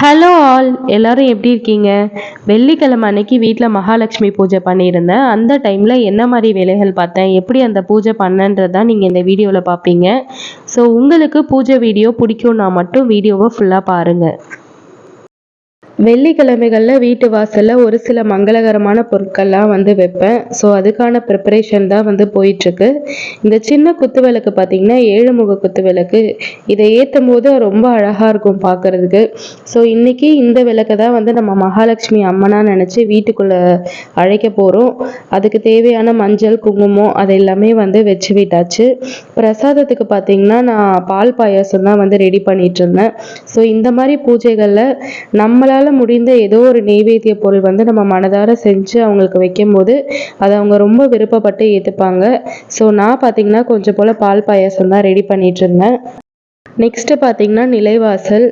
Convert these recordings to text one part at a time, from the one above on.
Hello all எல்லாரும் எப்படி இருக்கீங்க? வெள்ளிக்கிழமை அன்னைக்கு வீட்டில் மகாலட்சுமி பூஜை பண்ணியிருந்தேன். அந்த டைமில் என்ன மாதிரி வேலைகள் பார்த்தேன்? எப்படி அந்த பூஜை பண்ணன்றதான் நீங்கள் இந்த வீடியோவில் பார்ப்பீங்க ஸோ உங்களுக்கு பூஜை வீடியோ பிடிக்கும்னா மட்டும் வீடியோவை ஃபுல்லாக பாருங்கள் வெள்ளிக்கிழமைகளில் வீட்டு வாசலில் ஒரு சில மங்களகரமான பொருட்கள்லாம் வந்து வைப்பேன். ஸோ அதுக்கான ப்ரிப்பரேஷன் தான் வந்து போயிட்டுருக்கு. இந்த சின்ன குத்து விளக்கு பார்த்திங்கன்னா ஏழு முக குத்து விளக்கு. இதை ஏற்றும் போது ரொம்ப அழகாக இருக்கும் பார்க்குறதுக்கு ஸோ இன்றைக்கி இந்த விளக்கை தான் வந்து நம்ம மகாலட்சுமி அம்மனாக நினச்சி வீட்டுக்குள்ளே அழைக்க போகிறோம் அதுக்கு தேவையான மஞ்சள் குங்குமம் அது எல்லாமே வந்து வச்சு விட்டாச்சு. பிரசாதத்துக்கு பார்த்திங்கன்னா நான் பால் பாயாசம் தான் வந்து ரெடி பண்ணிகிட்டு இருந்தேன். ஸோ இந்த மாதிரி பூஜைகளில் நம்மளால் முடிந்த ஏதோ ஒரு நெய்வேத்திய பொருள் வந்து நம்ம மனதார செஞ்சு அவங்களுக்கு வைக்கும்போது அதை அவங்க ரொம்ப விருப்பப்பட்டு ஏற்றுப்பாங்க ஸோ நான் பார்த்தீங்கன்னா கொஞ்சம் போல் பால் பாயாசம் தான் ரெடி பண்ணிட்டு இருந்தேன். நெக்ஸ்ட்டு பார்த்தீங்கன்னா நிலைவாசல்.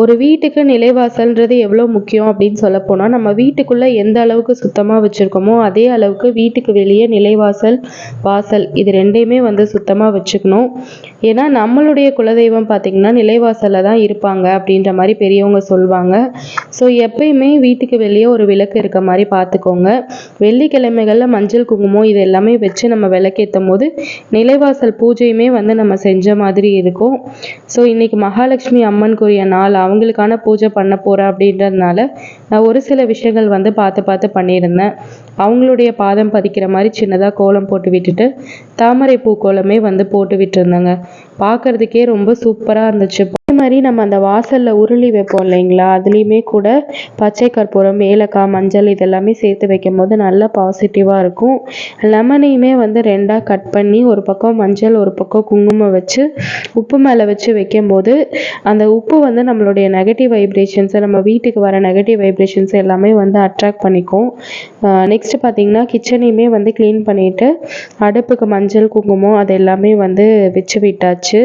ஒரு வீட்டுக்கு நிலைவாசல்ன்றது எவ்வளோ முக்கியம் அப்படின்னு சொல்ல போனால் நம்ம வீட்டுக்குள்ளே எந்த அளவுக்கு சுத்தமாக வச்சுருக்கோமோ அதே அளவுக்கு வீட்டுக்கு வெளியே நிலைவாசல் வாசல் இது ரெண்டையுமே வந்து சுத்தமாக வச்சுக்கணும். ஏன்னா நம்மளுடைய குலதெய்வம் பார்த்திங்கன்னா நிலைவாசலில் தான் இருப்பாங்க அப்படின்ற மாதிரி பெரியவங்க சொல்லுவாங்க ஸோ எப்பயுமே வீட்டுக்கு வெளியே ஒரு விளக்கு இருக்க மாதிரி பார்த்துக்கோங்க வெள்ளிக்கிழமைகளில் மஞ்சள் குங்குமம் இது எல்லாமே வச்சு நம்ம விளக்கேற்றும் போது நிலைவாசல் பூஜையுமே வந்து நம்ம செஞ்ச மாதிரி இருக்கும். ஸோ இன்றைக்கி மகாலட்சுமி அம்மனுக்குரிய நாள் அவங்களுக்கான பூஜை பண்ண போகிறேன் அப்படின்றதுனால நான் ஒரு சில விஷயங்கள் வந்து பார்த்து பார்த்து பண்ணியிருந்தேன். அவங்களுடைய பாதம் பதிக்கிற மாதிரி சின்னதாக கோலம் போட்டு விட்டுட்டு தாமரை பூ கோலமே வந்து போட்டு விட்டுருந்தேங்க. பார்க்குறதுக்கே ரொம்ப சூப்பராக இருந்துச்சு. மாதிரி நம்ம அந்த வாசலில் உருளி வைப்போம் இல்லைங்களா? அதுலேயுமே கூட பச்சை கற்பூரம் ஏலக்காய் மஞ்சள் இதெல்லாமே சேர்த்து வைக்கும் போது நல்லா பாசிட்டிவாக இருக்கும். லெமனையுமே வந்து ரெண்டாக கட் பண்ணி ஒரு பக்கம் மஞ்சள் ஒரு பக்கம் குங்குமம் வச்சு உப்பு மேலே வச்சு வைக்கும்போது அந்த உப்பு வந்து நம்மளுடைய நெகட்டிவ் வைப்ரேஷன்ஸை நம்ம வீட்டுக்கு வர நெகட்டிவ் வைப்ரேஷன்ஸ் எல்லாமே வந்து அட்ராக்ட் பண்ணிக்கும். நெக்ஸ்ட் பார்த்தீங்கன்னா கிச்சனையுமே வந்து க்ளீன் பண்ணிவிட்டு அடுப்புக்கு மஞ்சள் குங்குமம் அது எல்லாமே வந்து வச்சு விட்டாச்சு.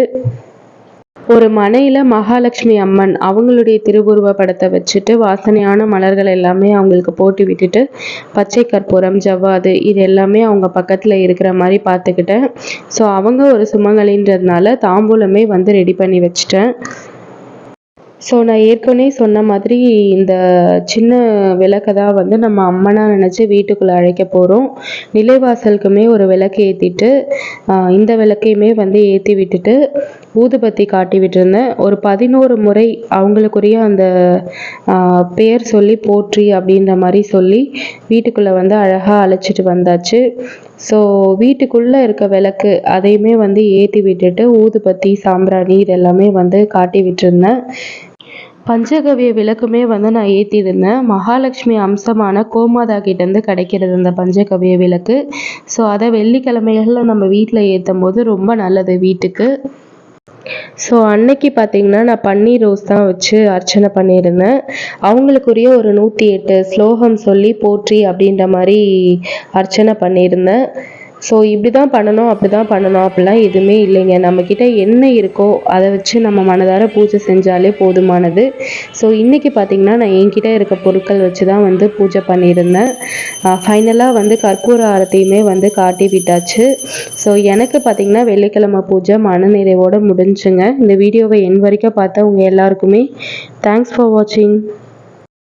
ஒரு மனையில் மகாலட்சுமி அம்மன் அவங்களுடைய திருவுருவ படத்தை வச்சுட்டு வாசனையான மலர்கள் எல்லாமே அவங்களுக்கு போட்டு விட்டுட்டு பச்சை கற்பூரம் ஜவ்வாது இது எல்லாமே அவங்க பக்கத்தில் இருக்கிற மாதிரி பார்த்துக்கிட்டேன். ஸோ அவங்க ஒரு சுமங்கலின்றதுனால தாம்பூலமே வந்து ரெடி பண்ணி வச்சுட்டேன். ஸோ நான் ஏற்கனவே சொன்ன மாதிரி இந்த சின்ன விளக்கை தான் வந்து நம்ம அம்மனாக நினச்சி வீட்டுக்குள்ளே அழைக்க போகிறோம் நிலைவாசலுக்குமே ஒரு விளக்கு ஏற்றிட்டு இந்த விளக்கையுமே வந்து ஏற்றி விட்டுட்டு ஊதுபத்தி காட்டி விட்டுருந்தேன். ஒரு பதினோரு முறை அவங்களுக்குரிய அந்த பெயர் சொல்லி போற்றி அப்படின்ற மாதிரி சொல்லி வீட்டுக்குள்ளே வந்து அழகாக அழைச்சிட்டு வந்தாச்சு. ஸோ வீட்டுக்குள்ளே இருக்க விளக்கு அதையுமே வந்து ஏற்றி விட்டுட்டு ஊதுபத்தி சாம்பிராணி இதெல்லாமே வந்து காட்டி விட்டுருந்தேன். பஞ்சகவிய விளக்குமே வந்து நான் ஏற்றியிருந்தேன் மகாலட்சுமி அம்சமான கோமாதா கிட்டேருந்து கிடைக்கிறது அந்த பஞ்சகவிய விளக்கு. ஸோ அதை வெள்ளிக்கிழமைகளில் நம்ம வீட்டில் ஏற்றும் போது ரொம்ப நல்லது வீட்டுக்கு. ஸோ அன்னைக்கு பார்த்தீங்கன்னா நான் பன்னீர் ரோஸ் தான் வச்சு அர்ச்சனை பண்ணியிருந்தேன். அவங்களுக்குரிய ஒரு நூற்றி எட்டு ஸ்லோகம் சொல்லி போற்றி அப்படின்ற மாதிரி அர்ச்சனை பண்ணியிருந்தேன். ஸோ இப்படி தான் பண்ணணும் அப்படி தான் பண்ணணும் அப்படிலாம் எதுவுமே இல்லைங்க. நம்மக்கிட்ட என்ன இருக்கோ அதை வச்சு நம்ம மனதார பூஜை செஞ்சாலே போதுமானது. ஸோ இன்றைக்கி பார்த்திங்கன்னா நான் என்கிட்ட இருக்க பொருட்கள் வச்சு தான் வந்து பூஜை பண்ணியிருந்தேன். ஃபைனலாக வந்து கற்பூர ஆரத்தையுமே வந்து காட்டி விட்டாச்சு. ஸோ எனக்கு பார்த்திங்கன்னா வெள்ளிக்கிழமை பூஜை மனநிறைவோடு முடிஞ்சுங்க. இந்த வீடியோவை என் வரைக்கும் பார்த்தா உங்கள் எல்லாருக்குமே தேங்க்ஸ் ஃபார் வாட்சிங்